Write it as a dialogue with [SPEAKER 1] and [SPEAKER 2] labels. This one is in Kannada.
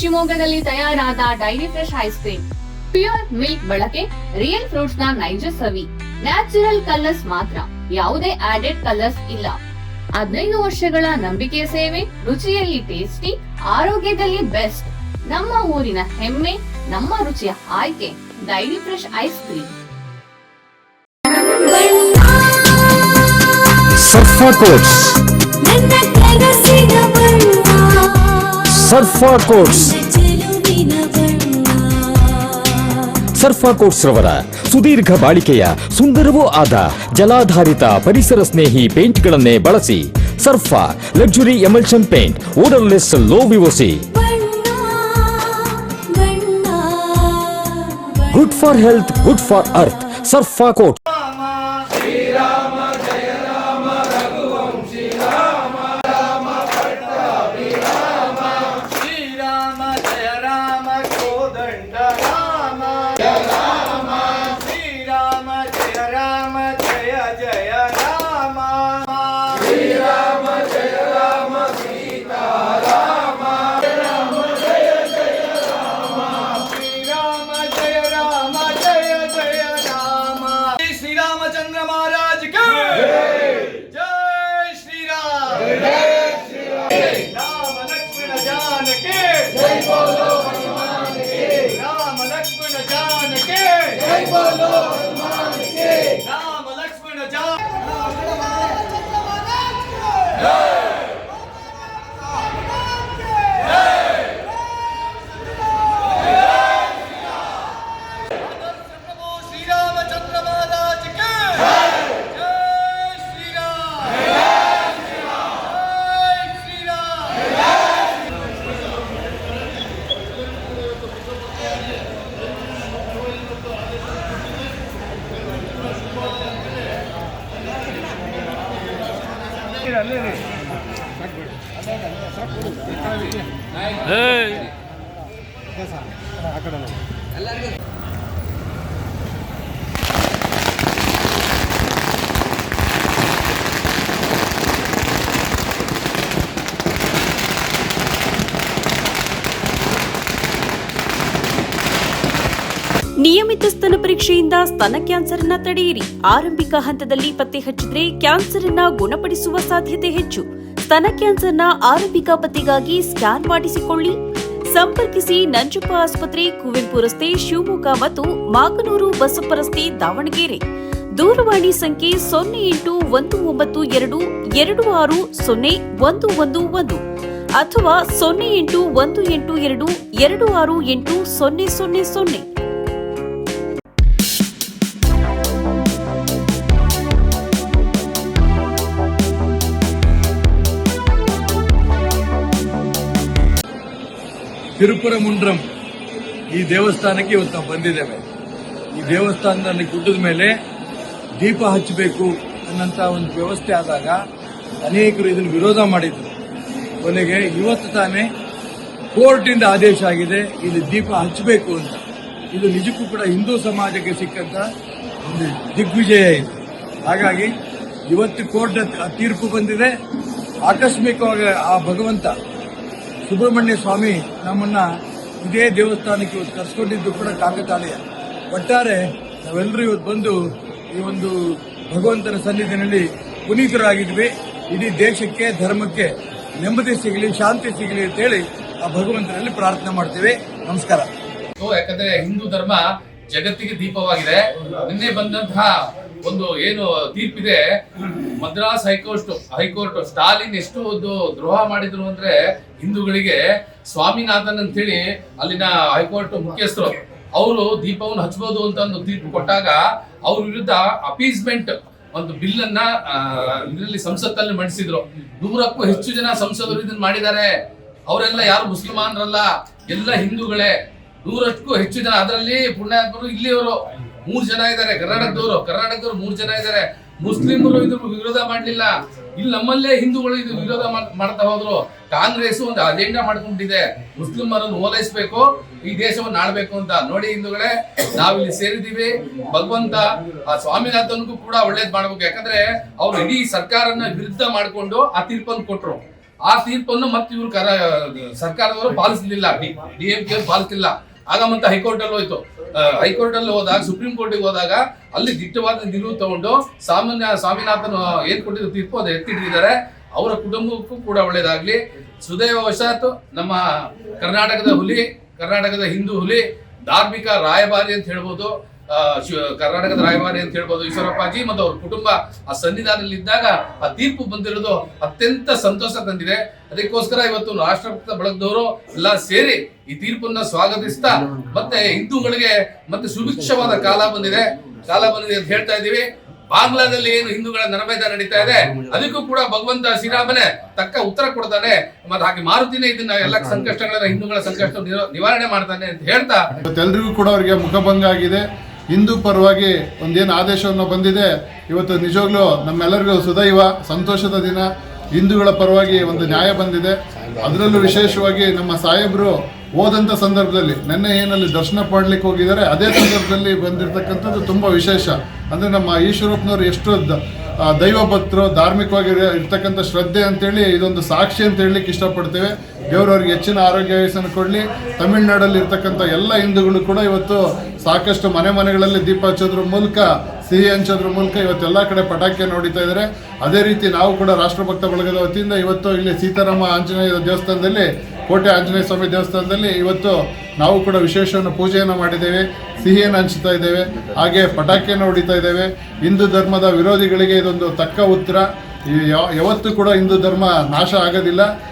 [SPEAKER 1] ಶಿವಮೊಗ್ಗದಲ್ಲಿ ತಯಾರಾದ dairy fresh ice cream. Pure milk ಬಳಕೆ ರಿಯಲ್ ಫ್ರೂಟ್ಸ್ನ ನೈಜ ಸವಿ. ನ್ಯಾಚುರಲ್ ಕಲರ್ಸ್ ಮಾತ್ರ. ಯಾವುದೇ ಆಡೆಡ್ ಕಲರ್ಸ್ ಇಲ್ಲ. ಹದಿನೈದು ವರ್ಷಗಳ ನಂಬಿಕೆ ಸೇವೆ ರುಚಿಯಲ್ಲಿ ಟೇಸ್ಟಿ ಆರೋಗ್ಯದಲ್ಲಿ ಬೆಸ್ಟ್. ನಮ್ಮ ಊರಿನ ಹೆಮ್ಮೆ ನಮ್ಮ ರುಚಿಯ ಆಯ್ಕೆ dairy
[SPEAKER 2] fresh ice
[SPEAKER 3] cream. Surfa coats
[SPEAKER 2] ಸರ್ಫಾ quotes
[SPEAKER 3] ಚೆಲುವಿನ ಬಣ್ಣ
[SPEAKER 2] ಸರ್ಫಾ ಕೋಟ್ಸ್ ರವರ ಸುದೀರ್ಘ ಬಾಳಿಕೆಯ ಸುಂದರವೂ ಆದ ಜಲಾಧಾರಿತ ಪರಿಸರ ಸ್ನೇಹಿ ಪೇಂಟ್ಗಳನ್ನೇ ಬಳಸಿ Surfa luxury emulsion paint odourless low VOC
[SPEAKER 3] ಬಣ್ಣ ಬಣ್ಣ
[SPEAKER 4] good for health good for earth Surfa coat జయ రామ శ్రీరామ జయ రామ సీతా రామ రామ జయ జయ రామ శ్రీరామ జయ రామ జయ జయ రామ శ్రీరామచంద్ర మహారాజ్కి జై శ్రీరామ్ జయ శ్రీరామ రామ లక్ష్మణ జానకి జై బోలో హనుమాన్కి రామ లక్ష్మణ జానకి జై బోలో
[SPEAKER 5] ನಿಯಮಿತ ಸ್ತನ ಪರೀಕ್ಷೆಯಿಂದ ಸ್ತನ ಕ್ಯಾನ್ಸರ್ ಅನ್ನ ತಡೆಯಿರಿ. ಆರಂಭಿಕ ಹಂತದಲ್ಲಿ ಪತ್ತೆ ಹಚ್ಚಿದ್ರೆ ಅನ್ನ ಗುಣಪಡಿಸುವ ಸಾಧ್ಯತೆ ಹೆಚ್ಚು. ಸ್ತನ ಕ್ಯಾನ್ಸರ್ನ ಆರಂಭಿಕ ಪತ್ತೆಗಾಗಿ ಸ್ಕ್ಯಾನ್ ಮಾಡಿಸಿಕೊಳ್ಳಿ. ಸಂಪರ್ಕಿಸಿ ನಂಜಪ್ಪ ಆಸ್ಪತ್ರೆ, ಕುವೆಂಪು ರಸ್ತೆ, ಶಿವಮೊಗ್ಗ ಮತ್ತು ಮಾಗನೂರು ಬಸಪ್ಪ ರಸ್ತೆ, ದಾವಣಗೆರೆ. ದೂರವಾಣಿ ಸಂಖ್ಯೆ ಸೊನ್ನೆ ಎಂಟು ಒಂದು ಒಂಬತ್ತು ಎರಡು ಎರಡು ಆರು ಸೊನ್ನೆ ಒಂದು ಒಂದು ಒಂದು ಅಥವಾ ಸೊನ್ನೆ ಎಂಟು ಒಂದು ಎಂಟು ಎರಡು ಎರಡು ಆರು ಎಂಟು ಸೊನ್ನೆ ಸೊನ್ನೆ ಸೊನ್ನೆ.
[SPEAKER 6] ತಿರುಪುರ ಮುಂಡ್ರಂ ಈ ದೇವಸ್ಥಾನಕ್ಕೆ ಇವತ್ತು ನಾವು ಬಂದಿದ್ದೇವೆ. ಈ ದೇವಸ್ಥಾನದಲ್ಲಿ ಗುಡ್ಡದ ಮೇಲೆ ದೀಪ ಹಚ್ಚಬೇಕು ಅನ್ನಂತ ಒಂದು ವ್ಯವಸ್ಥೆ ಆದಾಗ ಅನೇಕರು ಇದನ್ನು ವಿರೋಧ ಮಾಡಿದ್ರು. ಕೊನೆಗೆ ಇವತ್ತು ತಾನೇ ಕೋರ್ಟಿಂದ ಆದೇಶ ಆಗಿದೆ ಇದು ದೀಪ ಹಚ್ಚಬೇಕು ಅಂತ. ಇದು ನಿಜಕ್ಕೂ ಕೂಡ ಹಿಂದೂ ಸಮಾಜಕ್ಕೆ ಸಿಕ್ಕಂತ ಒಂದು ದಿಗ್ವಿಜಯ ಇದೆ. ಹಾಗಾಗಿ ಇವತ್ತು ಕೋರ್ಟ್ ತೀರ್ಪು ಬಂದಿದೆ. ಆಕಸ್ಮಿಕವಾಗಿ ಆ ಭಗವಂತ ಸುಬ್ರಹ್ಮಣ್ಯ ಸ್ವಾಮಿ ನಮ್ಮನ್ನ ಇದೇ ದೇವಸ್ಥಾನಕ್ಕೆ ಇವತ್ತು ಕರ್ಸ್ಕೊಂಡಿದ್ದು ಕೂಡ ಕಾಕತಾಳೀಯ ಒಟ್ಟಾರೆ ನಾವೆಲ್ಲರೂ ಇವತ್ತು ಬಂದು ಈ ಒಂದು ಭಗವಂತನ ಸನ್ನಿಧಿನಲ್ಲಿ ಪುನೀತರಾಗಿದ್ವಿ. ಇಡೀ ದೇಶಕ್ಕೆ, ಧರ್ಮಕ್ಕೆ ನೆಮ್ಮದಿ ಸಿಗಲಿ, ಶಾಂತಿ ಸಿಗಲಿ ಅಂತೇಳಿ ಆ ಭಗವಂತನಲ್ಲಿ ಪ್ರಾರ್ಥನೆ ಮಾಡ್ತೀವಿ. ನಮಸ್ಕಾರ.
[SPEAKER 7] ಯಾಕಂದ್ರೆ ಹಿಂದೂ ಧರ್ಮ ಜಗತ್ತಿಗೆ ದೀಪವಾಗಿದೆ. ನಿನ್ನೆ ಬಂದಂತಹ ಒಂದು ಏನು ತೀರ್ಪಿದೆ Madras high court high court Stalin ಎಷ್ಟು ಒಂದು ದ್ರೋಹ ಮಾಡಿದ್ರು ಅಂದ್ರೆ ಹಿಂದೂಗಳಿಗೆ ಸ್ವಾಮಿನಾಥನ್ ಅಂತ ಹೇಳಿ ಅಲ್ಲಿನ ಹೈಕೋರ್ಟ್ ಮುಖ್ಯಸ್ಥರು, ಅವರು ದೀಪವನ್ನು ಹಚ್ಬೋದು ಅಂತ ಒಂದು ತೀರ್ಪು ಕೊಟ್ಟಾಗ ಅವ್ರ ವಿರುದ್ಧ ಅಪೀಸ್ಮೆಂಟ್ ಒಂದು ಬಿಲ್ ಅನ್ನ ಇದರಲ್ಲಿ ಸಂಸತ್ತಲ್ಲಿ ಮಂಡಿಸಿದ್ರು. ನೂರಕ್ಕೂ ಹೆಚ್ಚು ಜನ ಸಂಸದರು ಇದನ್ನ ಮಾಡಿದ್ದಾರೆ. ಅವರೆಲ್ಲ ಯಾರು ಮುಸಲ್ಮಾನರಲ್ಲ? ಎಲ್ಲ ಹಿಂದೂಗಳೇ. ನೂರಕ್ಕೂ ಹೆಚ್ಚು ಜನ. ಅದರಲ್ಲಿ ಪುಣ್ಯಾತ್ಮರು ಇಲ್ಲಿಯವರು. ಮೂರ್ ಜನ ಇದ್ದಾರೆ ಕರ್ನಾಟಕದವರು ಕರ್ನಾಟಕದವರು ಮೂರ್ ಜನ ಇದ್ದಾರೆ ಮುಸ್ಲಿಮರು ಇದು ವಿರೋಧ ಮಾಡ್ಲಿಲ್ಲ ಇಲ್ಲಿ ನಮ್ಮಲ್ಲೇ ಹಿಂದೂಗಳು ಇದು ವಿರೋಧ ಮಾಡ್ತಾ ಹೋದ್ರು ಕಾಂಗ್ರೆಸ್ ಒಂದು ಅಜೆಂಡಾ ಮಾಡ್ಕೊಂಡಿದೆ ಮುಸ್ಲಿಮರನ್ನು ಓಲೈಸ್ಬೇಕು ಈ ದೇಶವನ್ನು ಆಳ್ಬೇಕು ಅಂತ ನೋಡಿ ಹಿಂದೂಗಳೇ ನಾವಿಲ್ಲಿ ಸೇರಿದೀವಿ ಭಗವಂತ ಆ ಸ್ವಾಮಿನಾಥನ್ಗೂ ಕೂಡ ಒಳ್ಳೇದ್ ಮಾಡ್ಬೇಕು ಯಾಕಂದ್ರೆ ಅವ್ರು ಇಡೀ ಸರ್ಕಾರನ ವಿರುದ್ಧ ಮಾಡ್ಕೊಂಡು ಆ ತೀರ್ಪನ್ನು ಕೊಟ್ರು ಆ ತೀರ್ಪನ್ನು ಮತ್ತೆ ಇವ್ರು ಕರ ಸರ್ಕಾರದವರು ಪಾಲಿಸಲಿಲ್ಲ ಡಿ ಎಂ ಕೆ ಪಾಲಿಸಲಿಲ್ಲ ಆಗ ಮತ್ತೆ ಹೈಕೋರ್ಟ್ ಅಲ್ಲಿ ಹೋಯ್ತು. ಹೈಕೋರ್ಟ್ ಅಲ್ಲಿ ಹೋದಾಗ, ಸುಪ್ರೀಂ ಕೋರ್ಟಿಗೆ ಹೋದಾಗ ಅಲ್ಲಿ ದಿಟ್ಟವಾದ ನಿಲುವು ತಗೊಂಡು ಸಾಮಾನ್ಯ ಸ್ವಾಮಿನಾಥನ್ ಏನ್ ಕೊಟ್ಟಿದ್ರು ತೀರ್ಪು ಅದು ಎತ್ತಿಟ್ಟಿದ್ದಾರೆ. ಅವರ ಕುಟುಂಬಕ್ಕೂ ಕೂಡ ಒಳ್ಳೇದಾಗ್ಲಿ. ಸುದೈವ ವಶಾತ್ ನಮ್ಮ ಕರ್ನಾಟಕದ ಹುಲಿ, ಕರ್ನಾಟಕದ ಹಿಂದೂ ಹುಲಿ, ಧಾರ್ಮಿಕ ರಾಯಭಾರಿ ಅಂತ ಹೇಳ್ಬೋದು. ಕರ್ನಾಟಕದ ರಾಯಭಾರಿ ಅಂತ ಹೇಳ್ಬೋದು ಈಶ್ವರಪ್ಪಾಜಿ ಮತ್ತು ಅವ್ರ ಕುಟುಂಬ ಆ ಸನ್ನಿಧಾನದಲ್ಲಿ ಇದ್ದಾಗ ಆ ತೀರ್ಪು ಬಂದಿರೋದು ಅತ್ಯಂತ ಸಂತೋಷ ತಂದಿದೆ ಅದಕ್ಕೋಸ್ಕರ ಇವತ್ತು ರಾಷ್ಟ್ರಪತಿ ಬಳಗದವರು ಎಲ್ಲ ಸೇರಿ ಈ ತೀರ್ಪನ್ನ ಸ್ವಾಗತಿಸ್ತಾ ಮತ್ತೆ ಹಿಂದೂಗಳಿಗೆ ಮತ್ತೆ ಸುಭಿಕ್ಷವಾದ ಕಾಲ ಬಂದಿದೆ. ಕಾಲ ಬಂದಿದೆ ಅಂತ ಹೇಳ್ತಾ ಇದೀವಿ ಬಾಂಗ್ಲಾದಲ್ಲಿ ಏನು ಹಿಂದೂಗಳ ನರಮೇಧ ನಡೀತಾ ಇದೆ, ಅದಕ್ಕೂ ಕೂಡ ಭಗವಂತ ಶ್ರೀರಾಮನೇ ತಕ್ಕ ಉತ್ತರ ಕೊಡ್ತಾನೆ. ಮತ್ತೆ ಹಾಗೆ ಮಾರುತಿನೇ ಇದನ್ನ ಎಲ್ಲ ಸಂಕಷ್ಟಗಳನ್ನ ಹಿಂದೂಗಳ ಸಂಕಷ್ಟ ನಿವಾರಣೆ ಮಾಡ್ತಾನೆ ಅಂತ ಹೇಳ್ತಾ
[SPEAKER 8] ಎಲ್ರಿಗೂ ಕೂಡ ಅವರಿಗೆ ಮುಖಭಂಗ ಆಗಿದೆ. ಹಿಂದೂ ಪರವಾಗಿ ಒಂದೇನು ಆದೇಶವನ್ನು ಬಂದಿದೆ, ಇವತ್ತು ನಿಜವಾಗ್ಲೂ ನಮ್ಮೆಲ್ಲರಿಗೂ ಸುದೈವ ಸಂತೋಷದ ದಿನ. ಹಿಂದೂಗಳ ಪರವಾಗಿ ಒಂದು ನ್ಯಾಯ ಬಂದಿದೆ. ಅದರಲ್ಲೂ ವಿಶೇಷವಾಗಿ ನಮ್ಮ ಸಾಹೇಬರು ಹೋದಂಥ ಸಂದರ್ಭದಲ್ಲಿ, ನಿನ್ನೆ ಏನಲ್ಲಿ ದರ್ಶನ ಪಡ್ಲಿಕ್ಕೆ ಹೋಗಿದ್ದಾರೆ, ಅದೇ ಸಂದರ್ಭದಲ್ಲಿ ಬಂದಿರತಕ್ಕಂಥದ್ದು ತುಂಬ ವಿಶೇಷ. ಅಂದರೆ ನಮ್ಮ ಈಶ್ವರಪ್ಪನವರು ಎಷ್ಟು ದೈವ ಭಕ್ತರು ಧಾರ್ಮಿಕವಾಗಿ ಇರ- ಇರ್ತಕ್ಕಂಥ ಶ್ರದ್ಧೆ ಅಂತೇಳಿ ಇದೊಂದು ಸಾಕ್ಷಿ ಅಂತ ಹೇಳಲಿಕ್ಕೆ ಇಷ್ಟಪಡ್ತೇವೆ ದೇವರವ್ರಿಗೆ ಹೆಚ್ಚಿನ ಆರೋಗ್ಯ ವಯಸ್ಸನ್ನು ಕೊಡಲಿ. ತಮಿಳುನಾಡಲ್ಲಿ ಇರ್ತಕ್ಕಂಥ ಎಲ್ಲ ಹಿಂದೂಗಳು ಕೂಡ ಇವತ್ತು ಸಾಕಷ್ಟು ಮನೆ ಮನೆಗಳಲ್ಲಿ ದೀಪ ಹಚ್ಚೋದ್ರ ಮೂಲಕ, ಸಿಹಿ ಹಂಚೋದ್ರ ಮೂಲಕ ಇವತ್ತೆಲ್ಲ ಕಡೆ ಪಟಾಕಿಯನ್ನು ನೋಡಿತಾ ಇದ್ದಾರೆ. ಅದೇ ರೀತಿ ನಾವು ಕೂಡ ರಾಷ್ಟ್ರಭಕ್ತ ಬಳಗದ ವತಿಯಿಂದ ಇವತ್ತು ಇಲ್ಲಿ ಸೀತಾರಾಮ ಆಂಜನೇಯ ದೇವಸ್ಥಾನದಲ್ಲಿ ಕೋಟೆ ಆಂಜನೇಯ ಸ್ವಾಮಿ ದೇವಸ್ಥಾನದಲ್ಲಿ ಇವತ್ತು ನಾವು ಕೂಡ ವಿಶೇಷವನ್ನು ಪೂಜೆಯನ್ನು ಮಾಡಿದ್ದೇವೆ, ಸಿಹಿಯನ್ನು ಹಂಚ್ತಾ ಇದ್ದೇವೆ, ಹಾಗೆ ಪಟಾಕಿಯನ್ನು ಹೊಡಿತಾ ಇದ್ದೇವೆ. ಹಿಂದೂ ಧರ್ಮದ ವಿರೋಧಿಗಳಿಗೆ ಇದೊಂದು ತಕ್ಕ ಉತ್ತರ. ಯಾವ- ಯಾವತ್ತೂ ಕೂಡ ಹಿಂದೂ ಧರ್ಮ ನಾಶ ಆಗೋದಿಲ್ಲ.